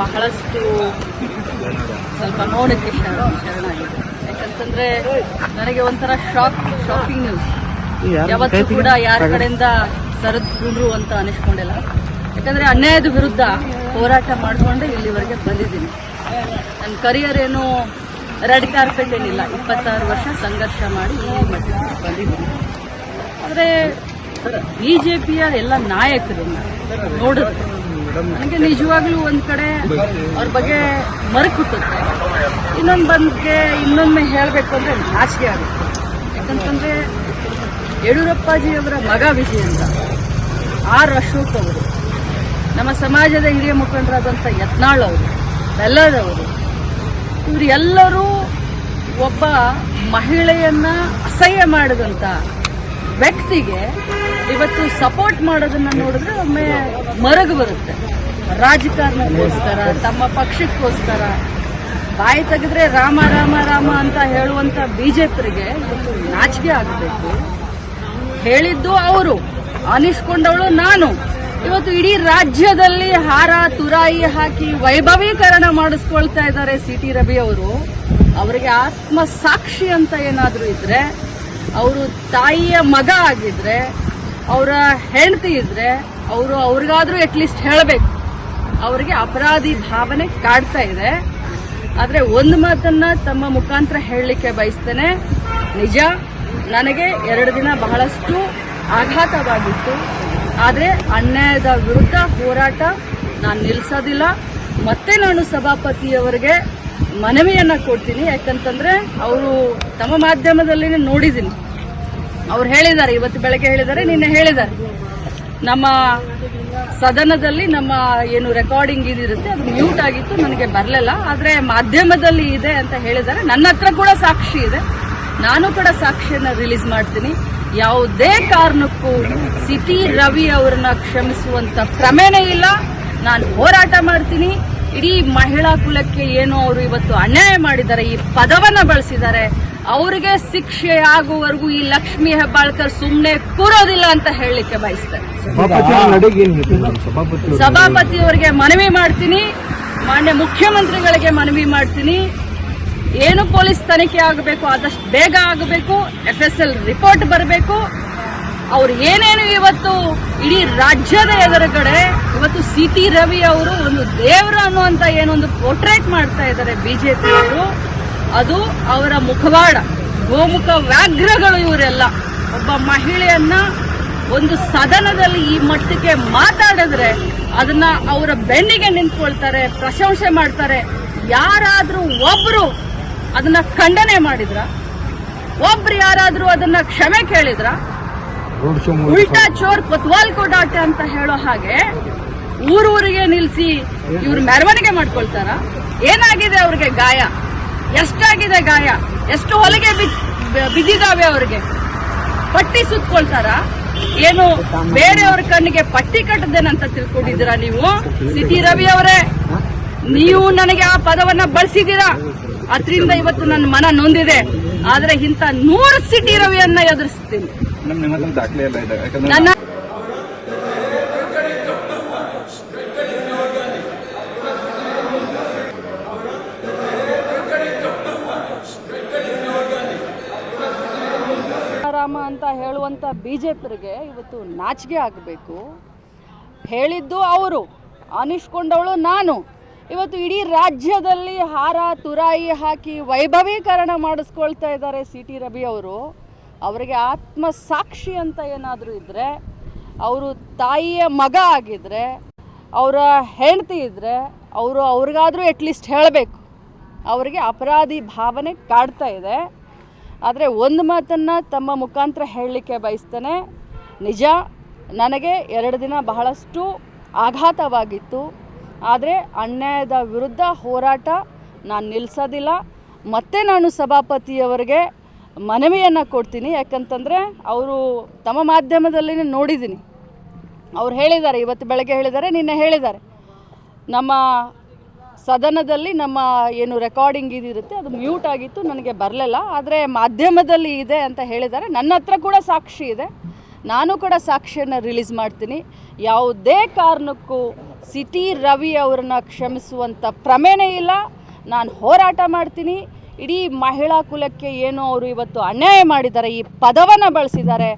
ಬಹಳಷ್ಟು ಸ್ವಲ್ಪ ನೋಡಕ್ಕೆ ಶರಣಾಗಿದೆ ಯಾಕಂತಂದ್ರೆ ನನಗೆ ಒಂಥರ ಶಾಕ್ ಶಾಕಿಂಗ್ ನ್ಯೂಸ್ ಯಾವತ್ತೂ ಕೂಡ ಯಾರ ಕಡೆಯಿಂದ ಸರದ್ರು ಅಂತ ಅನಿಸ್ಕೊಂಡಿಲ್ಲ. ಯಾಕಂದ್ರೆ ಅನ್ಯಾಯದ ವಿರುದ್ಧ ಹೋರಾಟ ಮಾಡಿಕೊಂಡು ಇಲ್ಲಿವರೆಗೆ ಬಂದಿದ್ದೀನಿ. ನನ್ನ ಕರಿಯರ್ ಏನು ರೆಡ್ ಕಾರ್ಪೆಟ್ ಏನಿಲ್ಲ. ಇಪ್ಪತ್ತಾರು ವರ್ಷ ಸಂಘರ್ಷ ಮಾಡಿ ಬಂದಿದ್ದೀನಿ. ಆದರೆ ಬಿ ಜೆ ಪಿಯ ಎಲ್ಲ ನಾಯಕರನ್ನ ನೋಡಿದ್ರೆ ನನಗೆ ನಿಜವಾಗ್ಲೂ ಒಂದ್ ಕಡೆ ಅವ್ರ ಬಗ್ಗೆ ಮರಕುಟ್ಟುತ್ತೆ ಇನ್ನೊಂದು ಬಂದ್ಗೆ ಇನ್ನೊಮ್ಮೆ ಹೇಳಬೇಕು ಅಂದ್ರೆ ನಾಚಿಕೆ ಆಗುತ್ತೆ. ಯಾಕಂತಂದ್ರೆ ಯಡಿಯೂರಪ್ಪಾಜಿಯವರ ಮಗ ವಿಜಯ ಅಂತ ಆರ್ ಅಶೋಕ್ ಅವರು, ನಮ್ಮ ಸಮಾಜದ ಹಿರಿಯ ಮುಖಂಡರಾದಂಥ ಯತ್ನಾಳ್ ಅವರು ಬೆಲ್ಲದವರು ಅವರು ಎಲ್ಲರೂ ಒಬ್ಬ ಮಹಿಳೆಯನ್ನ ಅಸಹ್ಯ ಮಾಡಿದಂಥ ವ್ಯಕ್ತಿಗೆ ಇವತ್ತು ಸಪೋರ್ಟ್ ಮಾಡೋದನ್ನ ನೋಡಿದ್ರೆ ಒಮ್ಮೆ ಮರಗು ಬರುತ್ತೆ. ರಾಜಕಾರಣಕ್ಕೋಸ್ಕರ, ತಮ್ಮ ಪಕ್ಷಕ್ಕೋಸ್ಕರ. ಬಾಯಿ ತೆಗೆದ್ರೆ ರಾಮ ರಾಮ ರಾಮ ಅಂತ ಹೇಳುವಂತ ಬಿಜೆಪಿಗೆ ನಾಚಿಕೆ ಆಗಬೇಕು. ಹೇಳಿದ್ದು ಅವರು, ಅನಿಸ್ಕೊಂಡವಳು ನಾನು. ಇವತ್ತು ಇಡೀ ರಾಜ್ಯದಲ್ಲಿ ಹಾರ, ತುರಾಯಿ ಹಾಕಿ ವೈಭವೀಕರಣ ಮಾಡಿಸ್ಕೊಳ್ತಾ ಇದ್ದಾರೆ ಸಿ ಟಿ ರವಿ ಅವರು. ಅವರಿಗೆ ಆತ್ಮ ಸಾಕ್ಷಿ ಅಂತ ಏನಾದರೂ ಇದ್ರೆ ಅವರು ತಾಯಿಯ ಮಗ ಆಗಿದ್ರೆ, ಅವರ ಹೆಂಡತಿ ಇದ್ರೆ, ಅವರು ಅವ್ರಿಗಾದ್ರೂ ಅಟ್ಲೀಸ್ಟ್ ಹೇಳಬೇಕು. ಅವರಿಗೆ ಅಪರಾಧಿ ಭಾವನೆ ಕಾಡ್ತಾ ಇದೆ. ಆದರೆ ಒಂದು ಮಾತನ್ನ ತಮ್ಮ ಮುಖಾಂತರ ಹೇಳಲಿಕ್ಕೆ ಬಯಸ್ತೇನೆ. ನಿಜ, ನನಗೆ ಎರಡು ದಿನ ಬಹಳಷ್ಟು ಆಘಾತವಾಗಿತ್ತು. ಆದರೆ ಅನ್ಯಾಯದ ವಿರುದ್ಧ ಹೋರಾಟ ನಾನು ನಿಲ್ಲಿಸೋದಿಲ್ಲ ಮತ್ತೆ ನಾನು ಸಭಾಪತಿಯವರಿಗೆ ಮನವಿಯನ್ನ ಕೊಡ್ತೀನಿ, ಯಾಕಂತಂದ್ರೆ ಅವರು ತಮ್ಮ ಮಾಧ್ಯಮದಲ್ಲಿ ನೋಡಿದ್ದೀನಿ. ಅವ್ರು ಹೇಳಿದ್ದಾರೆ, ಇವತ್ತು ಬೆಳಗ್ಗೆ ಹೇಳಿದ್ದಾರೆ, ನಿನ್ನೆ ಹೇಳಿದ್ದಾರೆ. ನಮ್ಮ ಸದನದಲ್ಲಿ ನಮ್ಮ ಏನು ರೆಕಾರ್ಡಿಂಗ್ ಇದಿರುತ್ತೆ, ಅದು ಮ್ಯೂಟ್ ಆಗಿತ್ತು, ನನಗೆ ಬರಲಿಲ್ಲ. ಆದರೆ ಮಾಧ್ಯಮದಲ್ಲಿ ಇದೆ ಅಂತ ಹೇಳಿದ್ದಾರೆ. ನನ್ನ ಹತ್ರ ಕೂಡ ಸಾಕ್ಷಿ ಇದೆ. ನಾನು ಕೂಡ ಸಾಕ್ಷಿಯನ್ನು ರಿಲೀಸ್ ಮಾಡ್ತೀನಿ. ಯಾವುದೇ ಕಾರಣಕ್ಕೂ ಸಿಟಿ ರವಿ ಅವರನ್ನ ಕ್ಷಮಿಸುವಂತ ಕ್ರಮೇನೇ ಇಲ್ಲ. ನಾನು ಹೋರಾಟ ಮಾಡ್ತೀನಿ. ಇಡೀ ಮಹಿಳಾ ಕುಲಕ್ಕೆ ಏನು ಅವರು ಇವತ್ತು ಅನ್ಯಾಯ ಮಾಡಿದ್ದಾರೆ ಈ ಪದವನ್ನ ಬಳಸಿದ್ದಾರೆ. ಅವರಿಗೆ ಶಿಕ್ಷೆ ಆಗುವವರೆಗೂ ಈ ಲಕ್ಷ್ಮಿ ಹೆಬ್ಬಾಳ್ಕರ್ ಸುಮ್ಮನೆ ಕೂರೋದಿಲ್ಲ ಅಂತ ಹೇಳಲಿಕ್ಕೆ ಬಯಸ್ತಾರೆ ಸಭಾಪತಿಯವರಿಗೆ ಮನವಿ ಮಾಡ್ತೀನಿ. ಮಾನ್ಯ ಮುಖ್ಯಮಂತ್ರಿಗಳಿಗೆ ಮನವಿ ಮಾಡ್ತೀನಿ. ಏನು ಪೊಲೀಸ್ ತನಿಖೆ ಆಗಬೇಕು ಆದಷ್ಟು ಬೇಗ ಆಗಬೇಕು. ಎಫ್ ಎಸ್ ಎಲ್ ರಿಪೋರ್ಟ್ ಬರಬೇಕು. ಅವ್ರು ಏನೇನು ಇವತ್ತು ಇಡೀ ರಾಜ್ಯದ ಎದುರುಗಡೆ ಇವತ್ತು ಸಿ ಟಿ ರವಿ ಅವರು ಒಂದು ದೇವರು ಅನ್ನುವಂತ ಏನೊಂದು ಪೋರ್ಟ್ರೇಟ್ ಮಾಡ್ತಾ ಇದ್ದಾರೆ ಬಿಜೆಪಿ ಅವರು. ಅದು ಅವರ ಮುಖವಾಡ, ಗೋಮುಖ ವ್ಯಾಘ್ರಗಳು ಇವರೆಲ್ಲ. ಒಬ್ಬ ಮಹಿಳೆಯನ್ನ ಒಂದು ಸದನದಲ್ಲಿ ಈ ಮಟ್ಟಕ್ಕೆ ಮಾತಾಡಿದ್ರೆ ಅದನ್ನ ಅವರ ಬೆನ್ನಿಗೆ ನಿಂತ್ಕೊಳ್ತಾರೆ, ಪ್ರಶಂಸೆ ಮಾಡ್ತಾರೆ. ಯಾರಾದ್ರೂ ಒಬ್ರು ಅದನ್ನ ಖಂಡನೆ ಮಾಡಿದ್ರ? ಒಬ್ರು ಯಾರಾದ್ರೂ ಅದನ್ನ ಕ್ಷಮೆ ಕೇಳಿದ್ರ? ಉಲ್ಟಾ ಚೋರ್ ಕೊತ್ವಾಲ್ ಕೊಡಾಟ ಅಂತ ಹೇಳೋ ಹಾಗೆ ಊರೂರಿಗೆ ನಿಲ್ಸಿ ಇವ್ರು ಮೆರವಣಿಗೆ ಮಾಡ್ಕೊಳ್ತಾರ? ಏನಾಗಿದೆ ಅವ್ರಿಗೆ ಗಾಯ? ಎಷ್ಟಾಗಿದೆ ಗಾಯ? ಎಷ್ಟು ಹೊಲಿಗೆ ಬಿದ್- ಬಿದ್ದಿದಾವೆ ಅವ್ರಿಗೆ? ಪಟ್ಟಿ ಸುತ್ಕೊಳ್ತಾರ? ಏನು ಬೇರೆಯವ್ರ ಕಣ್ಣಿಗೆ ಪಟ್ಟಿ ಕಟ್ಟದೇನಂತ ತಿಳ್ಕೊಂಡಿದ್ದೀರ ನೀವು? ಸಿಟಿ ರವಿ ಅವರೇ, ನೀವು ನನಗೆ ಆ ಪದವನ್ನ ಬಳಸಿದ್ದೀರಾ? ಅದರಿಂದ ಇವತ್ತು ನನ್ನ ಮನ ನೊಂದಿದೆ. ಆದ್ರೆ ಇಂಥ ನೂರು ಸಿಟಿ ರವಿಯನ್ನ ಎದುರಿಸ್ತೀನಿ. ನಮ್ ನಿಮ್ಮ ಹತ್ರ ದಾಖಲೆ ಎಲ್ಲ ಇದೆ. ಯಾಕಂದ್ರೆ ರಾಮ ಅಂತ ಹೇಳುವಂತ ಬಿಜೆಪಿಗೆ ಇವತ್ತು ನಾಚಿಕೆ ಆಗಬೇಕು. ಹೇಳಿದ್ದು ಅವರು ಅನಿಸ್ಕೊಂಡವಳು ನಾನು. ಇವತ್ತು ಇಡೀ ರಾಜ್ಯದಲ್ಲಿ ಹಾರ ತುರಾಯಿ ಹಾಕಿ ವೈಭವೀಕರಣ ಮಾಡಿಸ್ಕೊಳ್ತಾ ಇದ್ದಾರೆ ಸಿ ಟಿ ರವಿ ಅವರು. ಅವರಿಗೆ ಆತ್ಮ ಸಾಕ್ಷಿ ಅಂತ ಏನಾದರೂ ಇದ್ದರೆ ಅವರು ತಾಯಿಯ ಮಗ ಆಗಿದ್ದರೆ ಅವರ ಹೆಂಡತಿ ಇದ್ದರೆ ಅವರು ಅವ್ರಿಗಾದರೂ ಅಟ್ಲೀಸ್ಟ್ ಹೇಳಬೇಕು. ಅವರಿಗೆ ಅಪರಾಧಿ ಭಾವನೆ ಕಾಡ್ತಾ ಇದೆ. ಆದರೆ ಒಂದು ಮಾತನ್ನು ತಮ್ಮ ಮುಖಾಂತರ ಹೇಳಲಿಕ್ಕೆ ಬಯಸ್ತೇನೆ. ನಿಜ, ನನಗೆ ಎರಡು ದಿನ ಬಹಳಷ್ಟು ಆಘಾತವಾಗಿತ್ತು. ಆದರೆ ಅನ್ಯಾಯದ ವಿರುದ್ಧ ಹೋರಾಟ ನಾನು ನಿಲ್ಲಿಸೋದಿಲ್ಲ ಮತ್ತೆ ನಾನು ಸಭಾಪತಿಯವರಿಗೆ ಮನವಿಯನ್ನು ಕೊಡ್ತೀನಿ. ಯಾಕಂತಂದರೆ ಅವರು ತಮ್ಮ ಮಾಧ್ಯಮದಲ್ಲಿ ನೋಡಿದ್ದೀನಿ. ಅವ್ರು ಹೇಳಿದ್ದಾರೆ, ಇವತ್ತು ಬೆಳಗ್ಗೆ ಹೇಳಿದ್ದಾರೆ, ನಿನ್ನೆ ಹೇಳಿದ್ದಾರೆ. ನಮ್ಮ ಸದನದಲ್ಲಿ ನಮ್ಮ ಏನು ರೆಕಾರ್ಡಿಂಗ್ ಇದಿರುತ್ತೆ ಅದು ಮ್ಯೂಟ್ ಆಗಿತ್ತು, ನನಗೆ ಬರಲಿಲ್ಲ. ಆದರೆ ಮಾಧ್ಯಮದಲ್ಲಿ ಇದೆ ಅಂತ ಹೇಳಿದ್ದಾರೆ. ನನ್ನ ಹತ್ರ ಕೂಡ ಸಾಕ್ಷಿ ಇದೆ. ನಾನು ಕೂಡ ಸಾಕ್ಷಿಯನ್ನು ರಿಲೀಸ್ ಮಾಡ್ತೀನಿ. ಯಾವುದೇ ಕಾರಣಕ್ಕೂ ಸಿಟಿ ರವಿ ಅವರನ್ನು ಕ್ಷಮಿಸುವಂಥ ಪ್ರಮೇನೇ ಇಲ್ಲ. ನಾನು ಹೋರಾಟ ಮಾಡ್ತೀನಿ. ಇಡೀ ಮಹಿಳಾ ಕುಲಕ್ಕೆ ಏನು ಅವರು ಇವತ್ತು ಅನ್ಯಾಯ ಮಾಡಿದ್ದಾರೆ ಈ ಪದವನ್ನು ಬಳಸಿದ್ದಾರೆ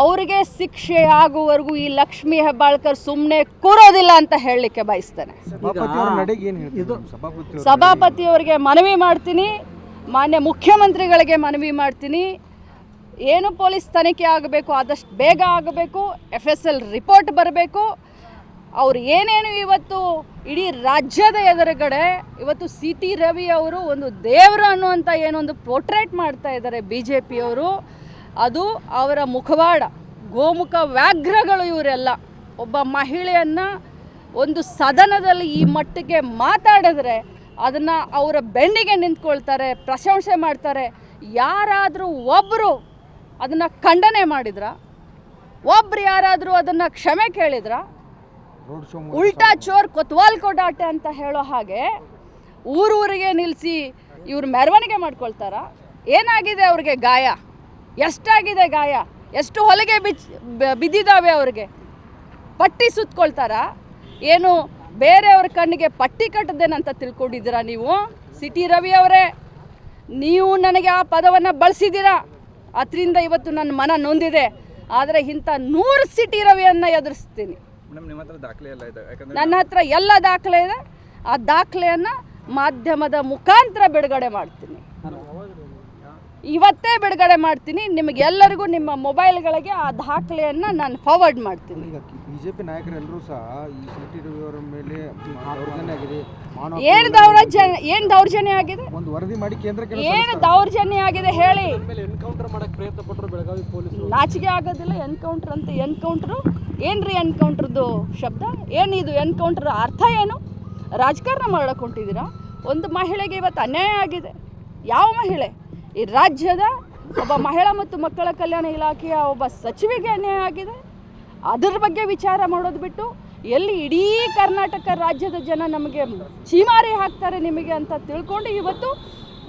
ಅವರಿಗೆ ಶಿಕ್ಷೆ ಆಗುವವರೆಗೂ ಈ ಲಕ್ಷ್ಮೀ ಹೆಬ್ಬಾಳ್ಕರ್ ಸುಮ್ಮನೆ ಕೂರೋದಿಲ್ಲ ಅಂತ ಹೇಳಲಿಕ್ಕೆ ಬಯಸ್ತೇನೆ. ಸಭಾಪತಿ ಅವ್ರ ನಡೆಗೆ ಏನ್ ಹೇಳ್ತೀರಿ? ಸಭಾಪತಿ ಅವ್ರ ಸಭಾಪತಿಯವರಿಗೆ ಮನವಿ ಮಾಡ್ತೀನಿ ಮಾನ್ಯ ಮುಖ್ಯಮಂತ್ರಿಗಳಿಗೆ ಮನವಿ ಮಾಡ್ತೀನಿ. ಏನು ಪೊಲೀಸ್ ತನಿಖೆ ಆಗಬೇಕು ಆದಷ್ಟು ಬೇಗ ಆಗಬೇಕು ಎಫ್ ಎಸ್ ಎಲ್ ರಿಪೋರ್ಟ್ ಬರಬೇಕು. ಅವ್ರು ಏನೇನು ಇವತ್ತು ಇಡೀ ರಾಜ್ಯದ ಎದುರುಗಡೆ, ಇವತ್ತು ಸಿ ಟಿ ರವಿ ಅವರು ಒಂದು ದೇವರು ಅನ್ನುವಂಥ ಏನೊಂದು ಪೋರ್ಟ್ರೇಟ್ ಮಾಡ್ತಾ ಇದ್ದಾರೆ ಬಿ ಜೆ ಪಿಯವರು ಅದು ಅವರ ಮುಖವಾಡ, ಗೋಮುಖ ವ್ಯಾಘ್ರಗಳು ಇವರೆಲ್ಲ. ಒಬ್ಬ ಮಹಿಳೆಯನ್ನು ಒಂದು ಸದನದಲ್ಲಿ ಈ ಮಟ್ಟಿಗೆ ಮಾತಾಡಿದ್ರೆ ಅದನ್ನು ಅವರ ಬೆನ್ನಿಗೆ ನಿಂತ್ಕೊಳ್ತಾರೆ, ಪ್ರಶಂಸೆ ಮಾಡ್ತಾರೆ. ಯಾರಾದರೂ ಒಬ್ಬರು ಅದನ್ನು ಖಂಡನೆ ಮಾಡಿದ್ರ? ಒಬ್ರು ಯಾರಾದರೂ ಅದನ್ನು ಕ್ಷಮೆ ಕೇಳಿದ್ರ? ಉಲ್ಟಾ ಚೋರ್ ಕೊತ್ವಾಲ್ ಕೊಡಾಟೆ ಅಂತ ಹೇಳೋ ಹಾಗೆ ಊರೂರಿಗೆ ನಿಲ್ಲಿಸಿ ಇವ್ರು ಮೆರವಣಿಗೆ ಮಾಡ್ಕೊಳ್ತಾರ? ಏನಾಗಿದೆ ಅವ್ರಿಗೆ ಗಾಯ? ಎಷ್ಟಾಗಿದೆ ಗಾಯ? ಎಷ್ಟು ಹೊಲಿಗೆ ಬಿಚ್ ಬಿದ್ದಿದಾವೆ ಬಿದ್ದಿದ್ದಾವೆ ಅವ್ರಿಗೆ? ಪಟ್ಟಿ ಸುತ್ಕೊಳ್ತಾರ? ಏನು ಬೇರೆಯವ್ರ ಕಣ್ಣಿಗೆ ಪಟ್ಟಿ ಕಟ್ಟದೇನಂತ ತಿಳ್ಕೊಂಡಿದ್ದೀರಾ ನೀವು? ಸಿಟಿ ರವಿ ಅವರೇ ನೀವು ನನಗೆ ಆ ಪದವನ್ನು ಬಳಸಿದ್ದೀರಾ? ಅದರಿಂದ ಇವತ್ತು ನನ್ನ ಮನ ನೊಂದಿದೆ. ಆದರೆ ಇಂಥ ನೂರು ಸಿಟಿ ರವಿಯನ್ನು ಎದುರಿಸ್ತೀನಿ. ನನ್ನ ಹತ್ರ ಎಲ್ಲ ದಾಖಲೆ ಇದೆ. ಆ ದಾಖಲೆಯನ್ನು ಮಾಧ್ಯಮದ ಮುಖಾಂತರ ಬಿಡುಗಡೆ ಮಾಡ್ತೀನಿ. ಇವತ್ತೇ ಬಿಡುಗಡೆ ಮಾಡ್ತೀನಿ. ನಿಮಗೆಲ್ಲರಿಗೂ ನಿಮ್ಮ ಮೊಬೈಲ್ಗಳಿಗೆ ಆ ದಾಖಲೆಯನ್ನು ನಾನು ಫಾರ್ವರ್ಡ್ ಮಾಡ್ತೀನಿ. ಈಗ ಬಿಜೆಪಿ ನಾಯಕರೆಲ್ಲರೂ ಸಹ ಈ ಸಿಟಿ ರವಿ ಅವರ ಮೇಲೆ ದೌರ್ಜನ್ಯ ಆಗಿದೆ. ಏನು ದೌರ್ಜನ್ಯ ಏನು ದೌರ್ಜನ್ಯ ಆಗಿದೆ? ಒಂದು ವರದಿ ಮಾಡಿ ಕೇಂದ್ರಕ್ಕೆ ಏನು ದೌರ್ಜನ್ಯ ಆಗಿದೆ ಹೇಳಿ. ಎನ್ಕೌಂಟರ್ ಮಾಡಕ್ಕೆ ಪ್ರಯತ್ನ ಪಟ್ಟರು ಬೆಳಗಾವಿ ಪೊಲೀಸ್ ನಾಚಿಕೆ ಆಗೋದಿಲ್ಲ ಎನ್ಕೌಂಟರ್ ಅಂತ ಎನ್ಕೌಂಟ್ರು. ಏನ್ರಿ ಎನ್ಕೌಂಟ್ರದ್ದು ಶಬ್ದ? ಏನಿದು ಎನ್ಕೌಂಟ್ರ್ ಅರ್ಥ ಏನು? ರಾಜಕಾರಣ ಮಾಡಕ್ಕೆ ಹೊಂಟಿದ್ದೀರಾ? ಒಂದು ಮಹಿಳೆಗೆ ಇವತ್ತು ಅನ್ಯಾಯ ಆಗಿದೆ. ಯಾವ ಮಹಿಳೆ? ಈ ರಾಜ್ಯದ ಒಬ್ಬ ಮಹಿಳಾ ಮತ್ತು ಮಕ್ಕಳ ಕಲ್ಯಾಣ ಇಲಾಖೆಯ ಒಬ್ಬ ಸಚಿವಿಗೆ ಅನ್ಯಾಯ ಆಗಿದೆ. ಅದರ ಬಗ್ಗೆ ವಿಚಾರ ಮಾಡೋದು ಬಿಟ್ಟು ಎಲ್ಲಿ ಇಡೀ ಕರ್ನಾಟಕ ರಾಜ್ಯದ ಜನ ನಮಗೆ ಚೀಮಾರಿ ಹಾಕ್ತಾರೆ ನಿಮಗೆ ಅಂತ ತಿಳ್ಕೊಂಡು ಇವತ್ತು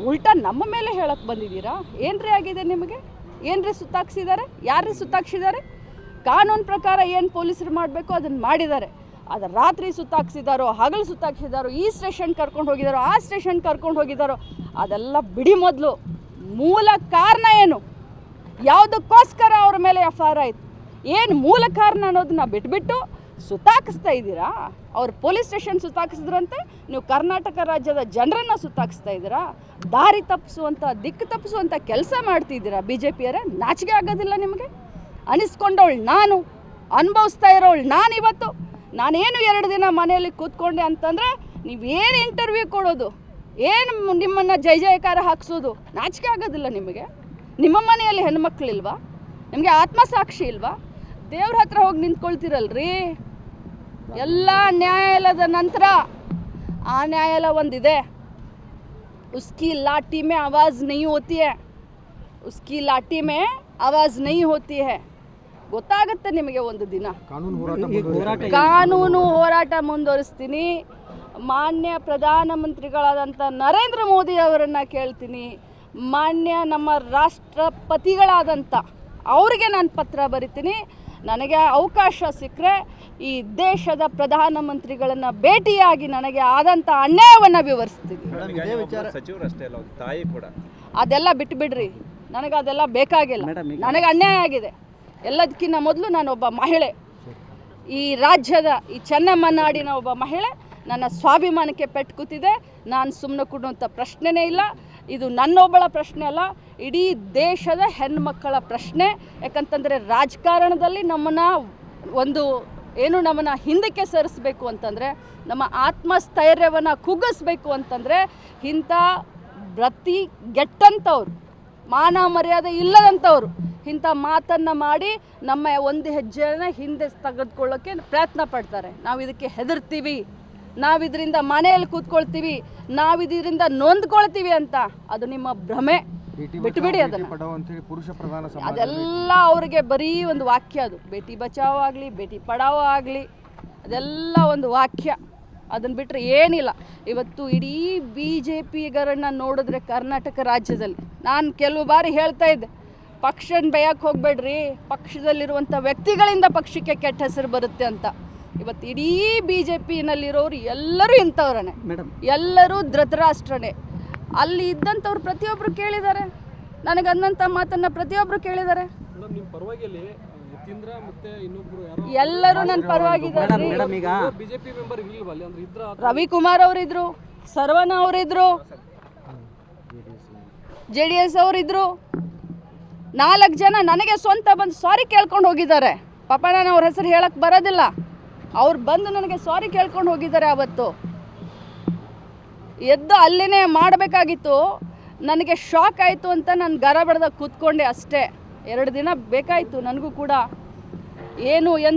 ಉಲ್ಟಾ ನಮ್ಮ ಮೇಲೆ ಹೇಳಕ್ಕೆ ಬಂದಿದ್ದೀರಾ? ಏನ್ರಿ ಆಗಿದೆ ನಿಮಗೆ? ಏನ್ರಿ ಸುತ್ತಾಕ್ಸಿದ್ದಾರೆ? ಯಾರ್ರಿ ಸುತ್ತಾಕ್ಸಿದ್ದಾರೆ? ಕಾನೂನು ಪ್ರಕಾರ ಏನು ಪೊಲೀಸರು ಮಾಡಬೇಕು ಅದನ್ನು ಮಾಡಿದ್ದಾರೆ. ಅದು ರಾತ್ರಿ ಸುತ್ತಾಕ್ಸಿದಾರೋ, ಹಗಲು ಸುತ್ತಾಕ್ಸಿದಾರೋ, ಈ ಸ್ಟೇಷನ್ ಕರ್ಕೊಂಡು ಹೋಗಿದ್ದಾರೋ ಆ ಸ್ಟೇಷನ್ ಕರ್ಕೊಂಡು ಹೋಗಿದ್ದಾರೋ ಅದೆಲ್ಲ ಬಿಡಿ ಮೊದಲು. ಮೂಲ ಕಾರಣ ಏನು? ಯಾವುದಕ್ಕೋಸ್ಕರ ಅವ್ರ ಮೇಲೆ ಎಫ್ ಆರ್ ಆಯಿತು? ಏನು ಮೂಲ ಕಾರಣ ಅನ್ನೋದನ್ನ ಬಿಟ್ಬಿಟ್ಟು ಸುತ್ತಾಕಿಸ್ತಾ ಇದ್ದೀರಾ? ಅವ್ರು ಪೊಲೀಸ್ ಸ್ಟೇಷನ್ ಸುತ್ತಾಕಿಸಿದ್ರಂತೆ, ನೀವು ಕರ್ನಾಟಕ ರಾಜ್ಯದ ಜನರನ್ನು ಸುತ್ತಾಕಿಸ್ತಾ ಇದ್ದೀರಾ? ದಾರಿ ತಪ್ಪಿಸುವಂಥ ದಿಕ್ಕು ತಪ್ಪಿಸುವಂಥ ಕೆಲಸ ಮಾಡ್ತಿದ್ದೀರಾ? ಬಿ ಜೆ ಪಿಯರೇ ನಾಚಿಕೆ ಆಗೋದಿಲ್ಲ ನಿಮಗೆ? ಅನಿಸ್ಕೊಂಡವಳು ನಾನು, ಅನುಭವಿಸ್ತಾ ಇರೋಳು ನಾನಿವತ್ತು. ನಾನೇನು ಎರಡು ದಿನ ಮನೆಯಲ್ಲಿ ಕೂತ್ಕೊಂಡೆ ಅಂತಂದರೆ ನೀವೇನು ಇಂಟರ್ವ್ಯೂ ಕೊಡೋದು, ಏನು ನಿಮ್ಮನ್ನು ಜೈ ಜಯಕಾರ ಹಾಕಿಸೋದು ನಾಚಿಕೆ ಆಗೋದಿಲ್ಲ ನಿಮಗೆ. ನಿಮ್ಮ ಮನೆಯಲ್ಲಿ ಹೆಣ್ಮಕ್ಳಿಲ್ವಾ ನಿಮಗೆ ಆತ್ಮಸಾಕ್ಷಿ ಇಲ್ವಾ? ದೇವ್ರ ಹತ್ರ ಹೋಗಿ ನಿಂತ್ಕೊಳ್ತಿರಲ್ರಿ. ಎಲ್ಲ ನ್ಯಾಯಾಲಯದ ನಂತರ ಆ ನ್ಯಾಯಾಲಯ ಒಂದಿದೆ. ಉಸ್ಕಿ ಲಾಠಿ ಮೇ ಆವಾಜ್ ನೈ ಹೋತಿ ಹೈ ಉಸ್ಕಿ ಲಾಠಿ ಮೇ ಆವಾಜ್ ನೈ ಹೋತಿ ಹೈ ಗೊತ್ತಾಗುತ್ತೆ ನಿಮಗೆ ಒಂದು ದಿನ. ಕಾನೂನು ಹೋರಾಟ ಕಾನೂನು ಹೋರಾಟ ಮುಂದುವರಿಸ್ತೀನಿ. ಮಾನ್ಯ ಪ್ರಧಾನಮಂತ್ರಿಗಳಾದಂಥ ನರೇಂದ್ರ ಮೋದಿ ಅವರನ್ನು ಕೇಳ್ತೀನಿ. ಮಾನ್ಯ ನಮ್ಮ ರಾಷ್ಟ್ರಪತಿಗಳಾದಂಥ ಅವರಿಗೆ ನಾನು ಪತ್ರ ಬರಿತೀನಿ. ನನಗೆ ಅವಕಾಶ ಸಿಕ್ಕರೆ ಈ ದೇಶದ ಪ್ರಧಾನಮಂತ್ರಿಗಳನ್ನು ಭೇಟಿಯಾಗಿ ನನಗೆ ಆದಂಥ ಅನ್ಯಾಯವನ್ನು ವಿವರಿಸ್ತೀನಿ. ಸಚಿವರು ಅಷ್ಟೇ ಅಲ್ಲ ತಾಯಿ ಕೂಡ. ಅದೆಲ್ಲ ಬಿಟ್ಬಿಡ್ರಿ. ನನಗೆ ಅದೆಲ್ಲ ಬೇಕಾಗಿಲ್ಲ. ನನಗೆ ಅನ್ಯಾಯ ಆಗಿದೆ. ಎಲ್ಲದಕ್ಕಿಂತ ಮೊದಲು ನಾನು ಒಬ್ಬ ಮಹಿಳೆ. ಈ ರಾಜ್ಯದ, ಈ ಚೆನ್ನಮ್ಮನಾಡಿನ ಒಬ್ಬ ಮಹಿಳೆ ನನ್ನ ಸ್ವಾಭಿಮಾನಕ್ಕೆ ಪೆಟ್ಟು ಕೂತಿದೆ. ನಾನು ಸುಮ್ಮನೆ ಕೊಡುವಂಥ ಪ್ರಶ್ನೆನೇ ಇಲ್ಲ. ಇದು ನನ್ನೊಬ್ಬಳ ಪ್ರಶ್ನೆ ಅಲ್ಲ, ಇಡೀ ದೇಶದ ಹೆಣ್ಮಕ್ಕಳ ಪ್ರಶ್ನೆ. ಯಾಕಂತಂದರೆ ರಾಜಕಾರಣದಲ್ಲಿ ನಮ್ಮನ್ನು ಒಂದು ಏನು ನಮ್ಮನ್ನು ಹಿಂದಕ್ಕೆ ಸರಿಸಬೇಕು ಅಂತಂದರೆ, ನಮ್ಮ ಆತ್ಮಸ್ಥೈರ್ಯವನ್ನು ಕುಗ್ಗಿಸ್ಬೇಕು ಅಂತಂದರೆ, ಇಂಥ ಪ್ರತಿ ಗೆಟ್ಟಂಥವ್ರು, ಮಾನ ಮರ್ಯಾದೆ ಇಲ್ಲದಂಥವ್ರು ಇಂಥ ಮಾತನ್ನು ಮಾಡಿ ನಮ್ಮ ಒಂದು ಹೆಜ್ಜೆನ ಹಿಂದೆ ತೆಗೆದುಕೊಳ್ಳೋಕ್ಕೆ ಪ್ರಯತ್ನ ಪಡ್ತಾರೆ. ನಾವು ಇದಕ್ಕೆ ಹೆದರ್ತೀವಿ. ನಾವು ಇದರಿಂದ ಮನೆಯಲ್ಲಿ ಕೂತ್ಕೊಳ್ತೀವಿ. ನಾವು ಇದರಿಂದ ನೊಂದ್ಕೊಳ್ತೀವಿ ಅಂತ. ಅದು ನಿಮ್ಮ ಭ್ರಮೆ. ಬಿಟ್ಬಿಡಿ ಅದನ್ನು. ಪುರುಷ ಪ್ರಧಾನ ಅದೆಲ್ಲ ಅವರಿಗೆ ಬರೀ ಒಂದು ವಾಕ್ಯ ಅದು. ಬೇಟಿ ಬಚಾವೋ ಆಗಲಿ ಬೇಟಿ ಪಡಾವೋ ಆಗಲಿ ಅದೆಲ್ಲ ಒಂದು ವಾಕ್ಯ. ಅದನ್ನು ಬಿಟ್ಟರೆ ಏನಿಲ್ಲ. ಇವತ್ತು ಇಡೀ ಬಿ ಜೆ ಪಿಗರನ್ನು ನೋಡಿದ್ರೆ ಕರ್ನಾಟಕ ರಾಜ್ಯದಲ್ಲಿ. ನಾನು ಕೆಲವು ಬಾರಿ ಹೇಳ್ತಾ ಇದ್ದೆ. ಪಕ್ಷನ ಬೇಯಕ್ಕೆ ಹೋಗಬೇಡ್ರಿ. ಪಕ್ಷದಲ್ಲಿರುವಂಥ ವ್ಯಕ್ತಿಗಳಿಂದ ಪಕ್ಷಕ್ಕೆ ಕೆಟ್ಟ ಹೆಸರು ಬರುತ್ತೆ ಅಂತ. ಇವತ್ತು ಇಡೀ ಬಿ ಜೆ ಪಿನಲ್ಲಿರೋರು ಎಲ್ಲರೂ ಇಂಥವ್ರೇ ಮೇಡಮ್. ಎಲ್ಲರೂ ಧೃತರಾಷ್ಟ್ರನೇ. ಅಲ್ಲಿ ಇದ್ದಂಥವ್ರು ಪ್ರತಿಯೊಬ್ಬರು ಕೇಳಿದ್ದಾರೆ ನನಗೆ ಅಂದಂಥ ಮಾತನ್ನು ಪ್ರತಿಯೊಬ್ಬರು ಕೇಳಿದ್ದಾರೆ ಎಲ್ಲರೂ ನನ್ನ ಪರವಾಗಿದ್ದಾರೆ. ರವಿಕುಮಾರ್ ಅವರಿದ್ರು ಸರ್ವಣ ಅವರಿದ್ರು ಜೆ ಡಿ ಎಸ್ ಅವರಿದ್ರು ನಾಲ್ಕು ಜನ ನನಗೆ ಸ್ವಂತ ಬಂದು ಸಾರಿ ಕೇಳ್ಕೊಂಡು ಹೋಗಿದ್ದಾರೆ. ಪಾಪ ನಾನು ಅವ್ರ ಹೆಸರು ಹೇಳಕ್ಕೆ ಬರೋದಿಲ್ಲ. ಅವ್ರು ಬಂದು ನನಗೆ ಸಾರಿ ಕೇಳ್ಕೊಂಡು ಹೋಗಿದ್ದಾರೆ ಅವತ್ತು ಎದ್ದು ಅಲ್ಲಿನೇ ಮಾಡಬೇಕಾಗಿತ್ತು. ನನಗೆ ಶಾಕ್ ಆಯಿತು ಅಂತ ನಾನು ಗರ ಬಡ್ದಾಗ ಕೂತ್ಕೊಂಡೆ ಅಷ್ಟೇ. ಎರಡು ದಿನ ಬೇಕಾಯಿತು ನನಗೂ ಕೂಡ. ಏನು ಎಂತ